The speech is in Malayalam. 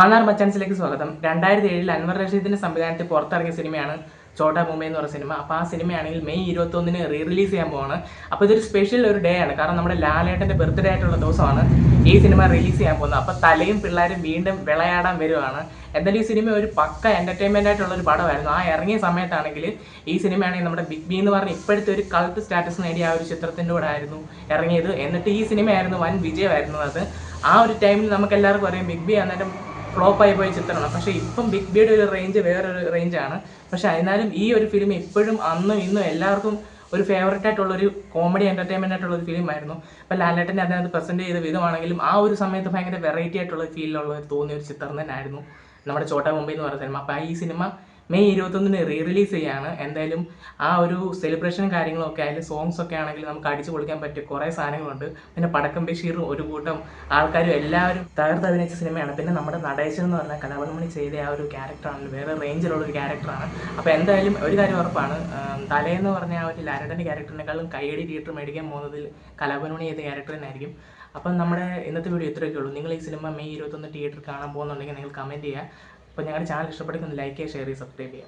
മാന്നാർ മച്ചാൻസിലേക്ക് സ്വാഗതം. രണ്ടായിരത്തി ഏഴിൽ അൻവർ റഷീദിന്റെ സംവിധാനത്തിൽ പുറത്തിറങ്ങിയ സിനിമയാണ് ചോട്ടാ മുംബൈ എന്ന് പറഞ്ഞ സിനിമ. അപ്പോൾ ആ സിനിമയാണെങ്കിൽ മെയ് ഇരുപത്തൊന്നിന് റീ റിലീസ് ചെയ്യാൻ പോവാണ്. അപ്പോൾ ഇതൊരു സ്പെഷ്യൽ ഒരു ഡേ ആണ്. കാരണം നമ്മുടെ ലാലേട്ടന്റെ ബർത്ത്ഡേ ആയിട്ടുള്ള ദിവസമാണ് ഈ സിനിമ റിലീസ് ചെയ്യാൻ പോകുന്നത്. അപ്പോൾ തലയും പിള്ളേരും വീണ്ടും വിളയാടാൻ വരുവാണ്. എന്തായാലും ഈ സിനിമ ഒരു പക്ക എന്റർടൈൻമെന്റ് ആയിട്ടുള്ള ഒരു പടമായിരുന്നു. ആ ഇറങ്ങിയ സമയത്താണെങ്കിൽ ഈ സിനിമയാണെങ്കിൽ നമ്മുടെ ബിഗ് ബി എന്ന് പറഞ്ഞ ഇപ്പോഴത്തെ ഒരു കൾട്ട് സ്റ്റാറ്റസ് നേടിയ ആ ഒരു ചിത്രത്തിന്റെ കൂടെ ആയിരുന്നു ഇറങ്ങിയത്. എന്നിട്ട് ഈ സിനിമയായിരുന്നു വൻ വിജയമായിരുന്നു അത് ആ ഒരു ടൈമിൽ നമുക്ക് എല്ലാവർക്കും അറിയാം ബിഗ് ബി അന്നേരം ഫ്ലോപ്പ് ആയി പോയ ചിത്രമാണ്. പക്ഷേ ഇപ്പം ബിഗ് ബിയുടെ ഒരു റേഞ്ച് വേറൊരു റേഞ്ചാണ് പക്ഷേ എന്നാലും ഈ ഒരു ഫിലിം ഇപ്പോഴും അന്നും ഇന്നും എല്ലാവർക്കും ഒരു ഫേവറേറ്റ് ആയിട്ടുള്ള ഒരു കോമഡി എന്റർടൈൻമെന്റ് ആയിട്ടുള്ള ഒരു ഫിലിം ആയിരുന്നു. അപ്പോൾ ലാലേട്ടന്റെ അതിനകത്ത് പ്രസന്റ് ചെയ്ത വിധമാണെങ്കിലും ആ ഒരു സമയത്ത് ഭയങ്കര വെറൈറ്റി ആയിട്ടുള്ള ഫീലുള്ള ഒരു തോന്നിയ ഒരു ചിത്രം തന്നെയായിരുന്നു നമ്മുടെ ചോട്ടാ മുംബൈ എന്ന് പറയുന്ന സിനിമ അപ്പോൾ ഈ സിനിമ മെയ് ഇരുപത്തൊന്നിന് റീ റിലീസ് ചെയ്യാണ്. എന്തായാലും ആ ഒരു സെലിബ്രേഷനും കാര്യങ്ങളൊക്കെ ആയാലും സോങ്സ് ഒക്കെ ആണെങ്കിൽ നമുക്ക് അടിച്ചു പൊളിക്കാൻ പറ്റിയ കുറേ സാധനങ്ങളുണ്ട്. പിന്നെ പടക്കം ബഷീറും ഒരു കൂട്ടം ആൾക്കാരും എല്ലാവരും തകർത്ത് അഭിനയിച്ച സിനിമയാണ്. പിന്നെ നമ്മുടെ നടേശൻ എന്ന് പറഞ്ഞ കലാപണമണി ചെയ്ത ആ ഒരു ക്യാരക്ടറാണ് വേറെ റേഞ്ചിലുള്ള ഒരു ക്യാരക്ടറാണ് അപ്പോൾ എന്തായാലും ഒരു കാര്യം ഉറപ്പാണ്. തലേന്ന് പറഞ്ഞ ആ ഒരു ലാരടന്റെ ക്യാരക്ടറിനേക്കാളും കൈയടി തിയേറ്റർ മേടിക്കാൻ പോകുന്നതിൽ കലാപൻമണി ചെയ്ത ക്യാരക്ടർ തന്നെയായിരിക്കും. അപ്പം നമ്മുടെ ഇന്നത്തെ വീഡിയോ ഇത്രയൊക്കെ ഉള്ളൂ. നിങ്ങൾ ഈ സിനിമ മെയ് ഇരുപത്തൊന്ന് തിയേറ്റർ കാണാൻ പോകുന്നുണ്ടെങ്കിൽ നിങ്ങൾ കമന്റ് ചെയ്യുക. അപ്പോൾ ഞങ്ങളുടെ ചാനൽ ഇഷ്ടപ്പെടുന്ന ലൈക്ക് ചെയ്യുക ഷെയർ ചെയ്യുക സബ്സ്ക്രൈബ് ചെയ്യുക